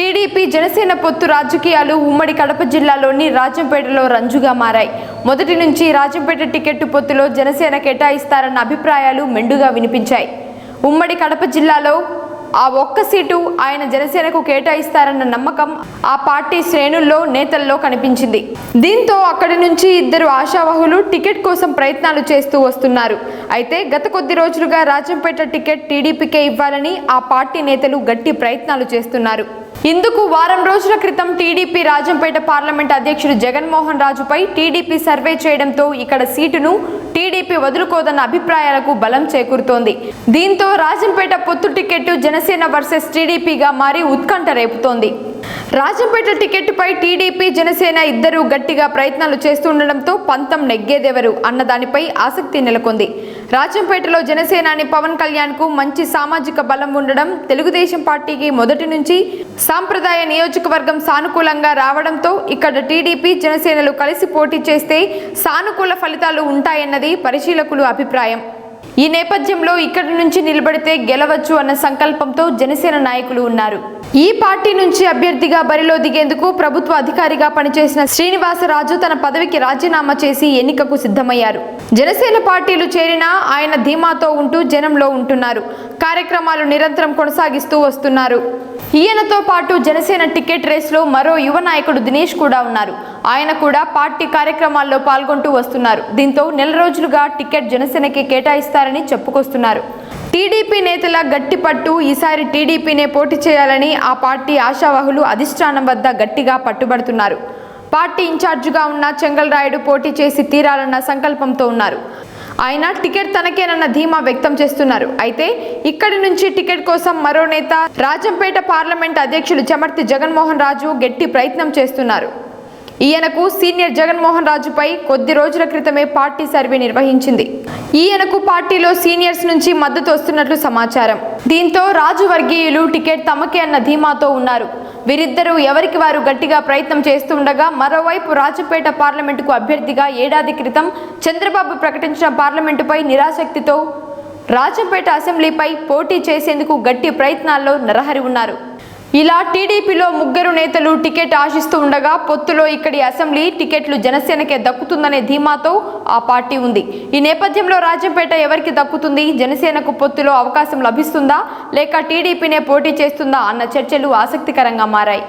TDP Janasena పొత్తు రాజకీయాలు ఉమ్మడి కడప జిల్లాలోని రాజంపేటలో రంజుగా మారాయి. మొదటి నుంచి రాజంపేట టికెట్టు పొత్తులో జనసేన కేటాయిస్తారన్న అభిప్రాయాలు మెండుగా వినిపించాయి. ఉమ్మడి కడప జిల్లాలో ఆ ఒక్క సీటు ఆయన జనసేనకు కేటాయిస్తారన్న నమ్మకం ఆ పార్టీ శ్రేణుల్లో నేతల్లో కనిపించింది. దీంతో అక్కడి నుంచి ఇద్దరు ఆశావహులు టికెట్ కోసం ప్రయత్నాలు చేస్తూ వస్తున్నారు. అయితే గత కొద్ది రోజులుగా రాజంపేట టికెట్ టీడీపీకే ఇవ్వాలని ఆ పార్టీ నేతలు గట్టి ప్రయత్నాలు చేస్తున్నారు. ఇందుకు వారం రోజుల క్రితం టీడీపీ రాజంపేట పార్లమెంట్ అధ్యక్షుడు జగన్మోహన్ రాజుపై టీడీపీ సర్వే చేయడంతో ఇక్కడ సీటును టీడీపీ వదులుకోదన్న అభిప్రాయాలకు బలం చేకూరుతోంది. దీంతో రాజంపేట పొత్తు టికెట్ జనసేన వర్సెస్ టీడీపీగా మారి ఉత్కంఠ రేపుతోంది. రాజంపేట టికెట్పై టీడీపీ జనసేన ఇద్దరూ గట్టిగా ప్రయత్నాలు చేస్తుండటంతో పంతం నెగ్గేదెవరు అన్న దానిపై ఆసక్తి నెలకొంది. రాజంపేటలో జనసేనాని పవన్ కళ్యాణ్కు మంచి సామాజిక బలం ఉండడం తెలుగుదేశం పార్టీకి మొదటి నుంచి సాంప్రదాయ నియోజకవర్గం సానుకూలంగా రావడంతో ఇక్కడ టీడీపీ జనసేనలు కలిసి పోటీ చేస్తే సానుకూల ఫలితాలు ఉంటాయన్నది పరిశీలకులు అభిప్రాయం. ఈ నేపథ్యంలో ఇక్కడి నుంచి నిలబడితే గెలవచ్చు అన్న సంకల్పంతో జనసేన నాయకులు ఉన్నారు. ఈ పార్టీ నుంచి అభ్యర్థిగా బరిలో దిగేందుకు ప్రభుత్వ అధికారిగా పనిచేసిన శ్రీనివాసరాజు తన పదవికి రాజీనామా చేసి ఎన్నికకు సిద్ధమయ్యారు. జనసేన పార్టీలు చేరినా ఆయన ధీమాతో ఉంటూ జనంలో ఉంటున్నారు. కార్యక్రమాలు నిరంతరం కొనసాగిస్తూ వస్తున్నారు. ఈయనతో పాటు జనసేన టికెట్ రేస్లో మరో యువ నాయకుడు దినేష్ కూడా ఉన్నారు. ఆయన కూడా పార్టీ కార్యక్రమాల్లో పాల్గొంటూ వస్తున్నారు. దీంతో నెల రోజులుగా టికెట్ జనసేనకి కేటాయిస్తారని చెప్పుకొస్తున్నారు. టీడీపీ నేతల గట్టి పట్టు ఈసారి టీడీపీనే పోటీ చేయాలని ఆ పార్టీ ఆశావాహులు అధిష్టానం వద్ద గట్టిగా పట్టుబడుతున్నారు. పార్టీ ఇన్ఛార్జిగా ఉన్న చెంగల్రాయుడు పోటీ చేసి తీరాలన్న సంకల్పంతో ఉన్నారు. ఆయన టికెట్ తనకేనన్న ధీమా వ్యక్తం చేస్తున్నారు. అయితే ఇక్కడి నుంచి టికెట్ కోసం మరో నేత రాజంపేట పార్లమెంట్ అధ్యక్షులు చమర్తి జగన్మోహన్ రాజు గట్టి ప్రయత్నం చేస్తున్నారు. ఈయనకు సీనియర్ జగన్మోహన్ రాజుపై కొద్ది రోజుల క్రితమే పార్టీ సర్వే నిర్వహించింది. ఈయనకు పార్టీలో సీనియర్స్ నుంచి మద్దతు వస్తున్నట్లు సమాచారం. దీంతో రాజు వర్గీయులు టికెట్ తమకే అన్న ధీమాతో ఉన్నారు. వీరిద్దరూ ఎవరికి వారు గట్టిగా ప్రయత్నం చేస్తుండగా మరోవైపు రాజపేట పార్లమెంటుకు అభ్యర్థిగా ఏడాది క్రితం చంద్రబాబు ప్రకటించిన పార్లమెంటుపై నిరాశక్తితో రాజంపేట అసెంబ్లీపై పోటీ చేసేందుకు గట్టి ప్రయత్నాల్లో నరహరి ఉన్నారు. ఇలా టీడీపీలో ముగ్గురు నేతలు టికెట్ ఆశిస్తూ ఉండగా పొత్తులో ఇక్కడి అసెంబ్లీ టికెట్లు జనసేనకే దక్కుతుందనే ధీమాతో ఆ పార్టీ ఉంది. ఈ నేపథ్యంలో రాజంపేట ఎవరికి దక్కుతుంది? జనసేనకు పొత్తులో అవకాశం లభిస్తుందా? లేక టీడీపీనే పోటీ చేస్తుందా? అన్న చర్చలు ఆసక్తికరంగా మారాయి.